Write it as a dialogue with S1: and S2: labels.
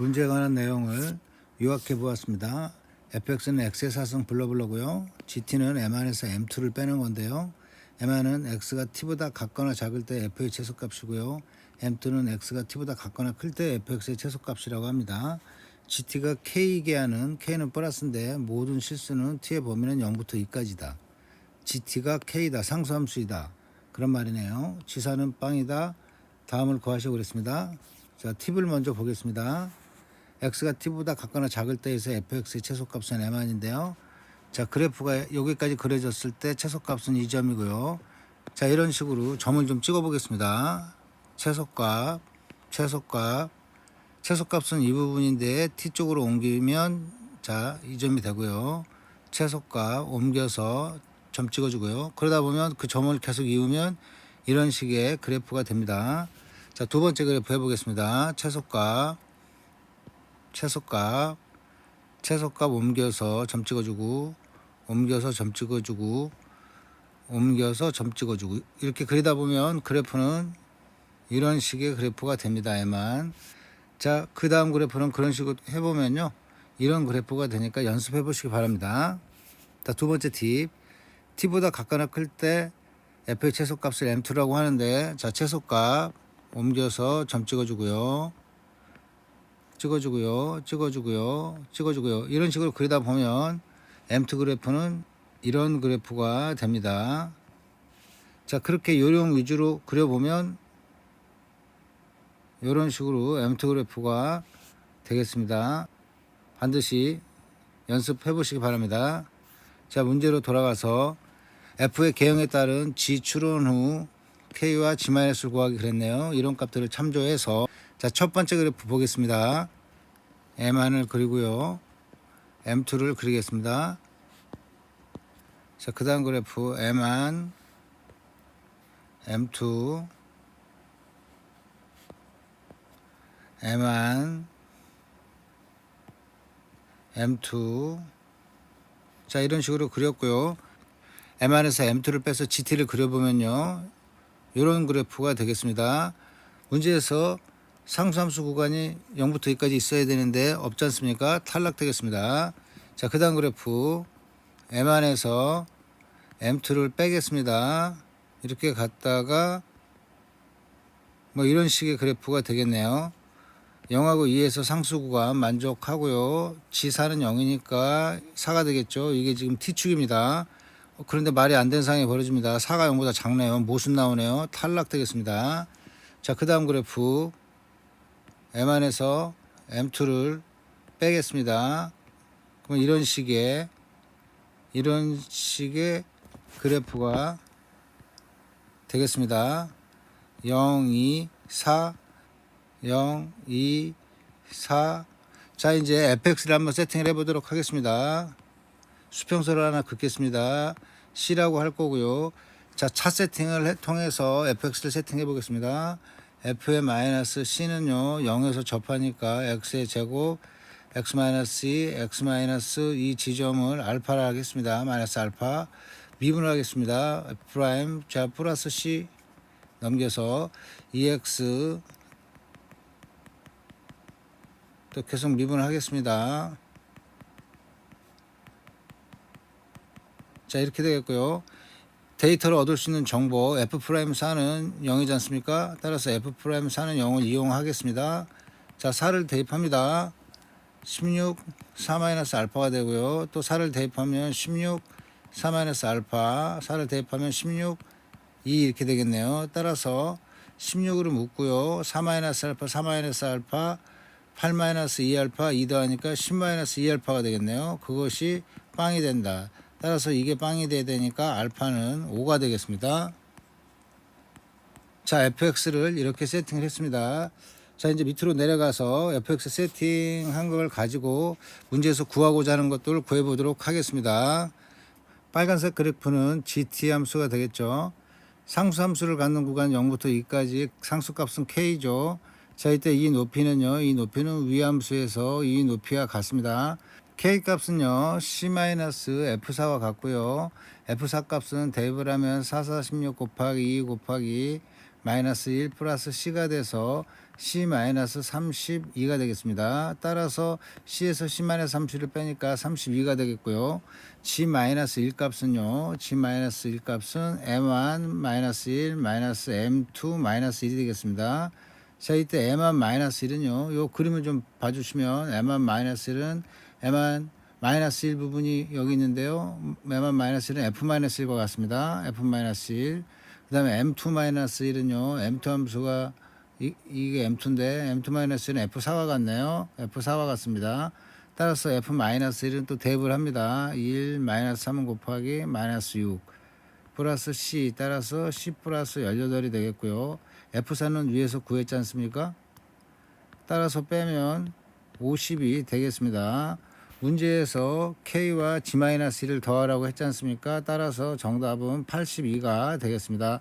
S1: 문제에 관한 내용을 요약해 보았습니다. fx는 x의 사성 블러블러고요. gt는 m1에서 m2를 빼는 건데요. m1은 x가 t보다 같거나 작을 때 f의 최소값이고요. m2는 x가 t보다 같거나 클 때 fx의 최소값이라고 합니다. gt가 k이게 하는 k는 플러스인데 모든 실수는 t의 범위는 0부터 2까지다. gt가 k다 상수함수이다. 그런 말이네요. 지사는 빵이다. 다음을 구하시고 그랬습니다. 자, 팁을 먼저 보겠습니다. X가 t보다 같거나 작을 때에서 fx의 최소값은 m만인데요. 자, 그래프가 여기까지 그려졌을 때 최소값은 2점이고요. 자, 이런 식으로 점을 좀 찍어 보겠습니다. 최소값, 최소값, 최소값은 이 부분인데 t 쪽으로 옮기면 자, 2점이 되고요. 최소값 옮겨서 점 찍어주고요. 그러다 보면 그 점을 계속 이으면 이런 식의 그래프가 됩니다. 자, 두 번째 그래프 해보겠습니다. 최소값, 최소값, 최소값 옮겨서 점 찍어주고, 옮겨서 점 찍어주고, 옮겨서 점 찍어주고, 이렇게 그리다 보면 그래프는 이런 식의 그래프가 됩니다. 에만. 자, 그 다음 그래프는 그런 식으로 해보면요. 이런 그래프가 되니까 연습해 보시기 바랍니다. 자, 두 번째 팁. t보다 같거나 클 때 f의 최소값을 m2라고 하는데, 자, 최소값 옮겨서 점 찍어주고요. 찍어주고요. 찍어주고요. 찍어주고요. 이런 식으로 그리다 보면 M2 그래프는 이런 그래프가 됩니다. 자, 그렇게 요령 위주로 그려보면 이런 식으로 M2 그래프가 되겠습니다. 반드시 연습해 보시기 바랍니다. 자, 문제로 돌아가서 F의 개형에 따른 G 추론 후 K와 G-를 구하기 그랬네요. 이런 값들을 참조해서 자, 첫 번째 그래프 보겠습니다. M1을 그리고요. M2를 그리겠습니다. 자, 그 다음 그래프 M1, M2, M1, M2. 자, 이런 식으로 그렸고요. M1에서 M2를 빼서 GT를 그려보면요. 이런 그래프가 되겠습니다. 문제에서 상수함수 구간이 0부터 2까지 있어야 되는데 없지 않습니까? 탈락되겠습니다. 자, 그 다음 그래프 M1에서 M2를 빼겠습니다. 이렇게 갔다가 뭐 이런 식의 그래프가 되겠네요. 0하고 2에서 상수 구간 만족하고요. G4는 0이니까 4가 되겠죠. 이게 지금 T축입니다. 어, 그런데 말이 안 되는 상황이 벌어집니다. 4가 0보다 작네요. 모순 나오네요. 탈락되겠습니다. 자, 그 다음 그래프 M1에서 M2를 빼겠습니다. 그럼 이런 식의 이런 식의 그래프가 되겠습니다. 0, 2, 4, 0, 2, 4. 자, 이제 fx를 한번 세팅을 해보도록 하겠습니다. 수평선을 하나 긋겠습니다. C라고 할 거고요. 자, 차 세팅을 해- 통해서 fx를 세팅해 보겠습니다. F의 마이너스 c는요 0에서 접하니까 x의 제곱 x 마이너스 2, x 마이너스 이 지점을 알파라 하겠습니다. 마이너스 알파 미분을 하겠습니다. f 프라임 자 플러스 c 넘겨서 2x 또 계속 미분을 하겠습니다. 자 이렇게 되겠고요. 데이터를 얻을 수 있는 정보 f 프라임 4는 0이지 않습니까? 따라서 f 프라임 4는 0을 이용하겠습니다. 자 4를 대입합니다. 16 4 마이너스 알파가 되고요. 또 4를 대입하면 16 4 마이너스 알파 4를 대입하면 16 2 이렇게 되겠네요. 따라서 16으로 묶고요. 4 마이너스 알파 4 마이너스 알파 8 마이너스 2 알파 2 더하니까 10 마이너스 2 알파가 되겠네요. 그것이 빵이 된다. 따라서 이게 빵이 돼야 되니까 알파는 5가 되겠습니다. 자, fx를 이렇게 세팅을 했습니다. 자, 이제 밑으로 내려가서 fx 세팅한 걸 가지고 문제에서 구하고자 하는 것들을 구해 보도록 하겠습니다. 빨간색 그래프는 gt 함수가 되겠죠. 상수 함수를 갖는 구간 0부터 2까지 상수값은 k죠. 자, 이때 이 높이는요. 이 높이는 위함수에서 이 높이와 같습니다. K 값은요. c-f4와 같고요. f4 값은 대입을 하면 4, 4, 16 곱하기 2 곱하기 마이너스 1 플러스 c가 돼서 C-32가 되겠습니다. 따라서 C에서 C-30을 빼니까 32가 되겠고요. G-1 값은요. G-1 값은 M1-1 M2-1이 되겠습니다. 자, 이때 M1-1은요. 요 그림을 좀 봐주시면 M1-1은 M1 마이너스 1 부분이 여기 있는데요. M1-1은 F-1과 같습니다. F-1. 그 다음에 M2-1은요. M2 함수가 이, 이게 M2인데 M2-1은 F4와 같네요. F4와 같습니다. 따라서 F-1은 또 대입을 합니다. 1 마이너스 3 곱하기 마이너스 6 플러스 C 따라서 C 플러스 18이 되겠고요. F4는 위에서 구했지 않습니까? 따라서 빼면 50이 되겠습니다. 문제에서 K와 G-1을 더하라고 했지 않습니까? 따라서 정답은 82가 되겠습니다.